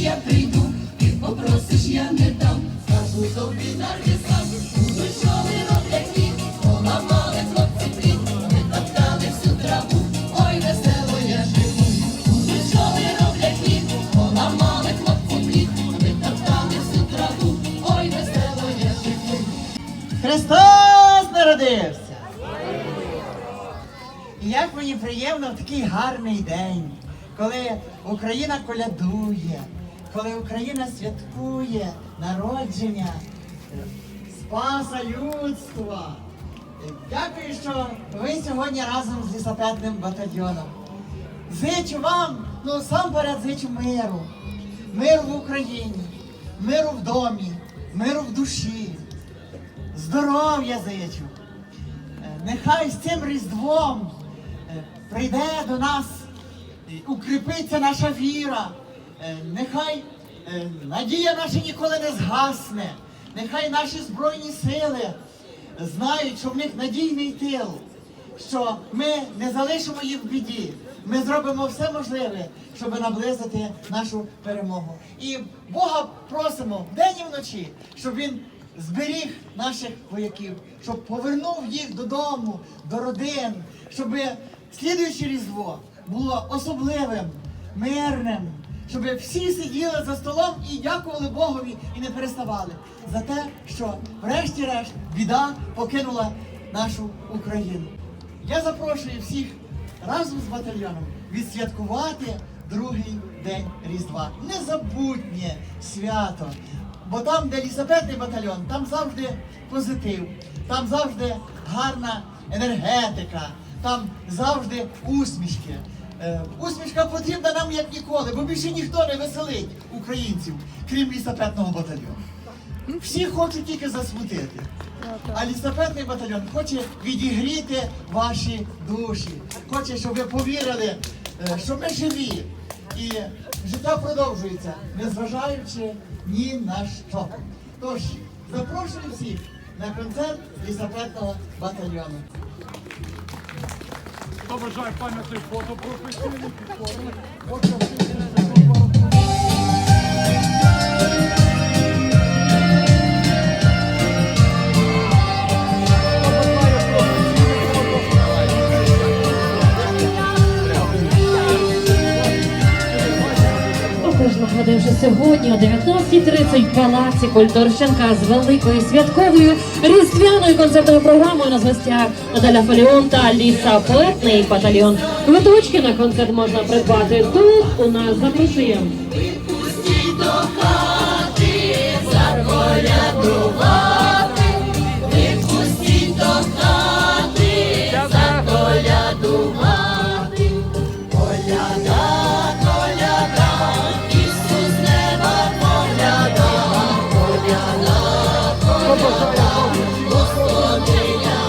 я прийду, мені приємно в такий гарний день, коли Україна колядує, коли Україна святкує народження Спаса людства. Дякую, що ви сьогодні разом з лісопедним батальйоном. Зичу вам, ну сам поряд зичу миру. Миру в Україні, миру в домі, миру в душі. Здоров'я зичу. Е, Нехай з цим Різдвом прийде до нас, е, укріпиться наша віра. Е, Нехай е, надія наша ніколи не згасне. Нехай наші Збройні сили знають, що в них надійний тил, що ми не залишимо їх в біді. Ми зробимо все можливе, щоб наблизити нашу перемогу. І Бога просимо вдень і вночі, щоб він зберіг наших вояків, щоб повернув їх додому, до родин, щоб слідуюче різдво було особливим, мирним, щоб всі сиділи за столом і дякували Богові і не переставали за те, що врешті-решт біда покинула нашу Україну. Я запрошую всіх разом з батальйоном відсвяткувати другий день Різдва. Незабутнє свято. Бо там, де лісопедний батальйон, там завжди позитив, там завжди гарна енергетика, там завжди усмішки. Е, усмішка потрібна нам як ніколи, бо більше ніхто не веселить українців, крім лісопедного батальйону. Всі хочуть тільки засмутити. А лісопедний батальйон хоче відігріти ваші душі. Хоче, щоб ви повірили, е, що ми живі. І життя продовжується, незважаючи ні на що. Тож, запрошую всіх на концерт лісопедного батальйону. Хто бажає пам'ятних фото професійних, підходили. Також вже сьогодні о 19.30 в Палаці Культурщенка з великою святковою різдвяною концертною програмою на гостях Наталя Фаліон та Ліса Поетний батальйон. Квиточки на концерт можна придбати тут. У нас запрошуємо. Відпустіть до коляда, Господиня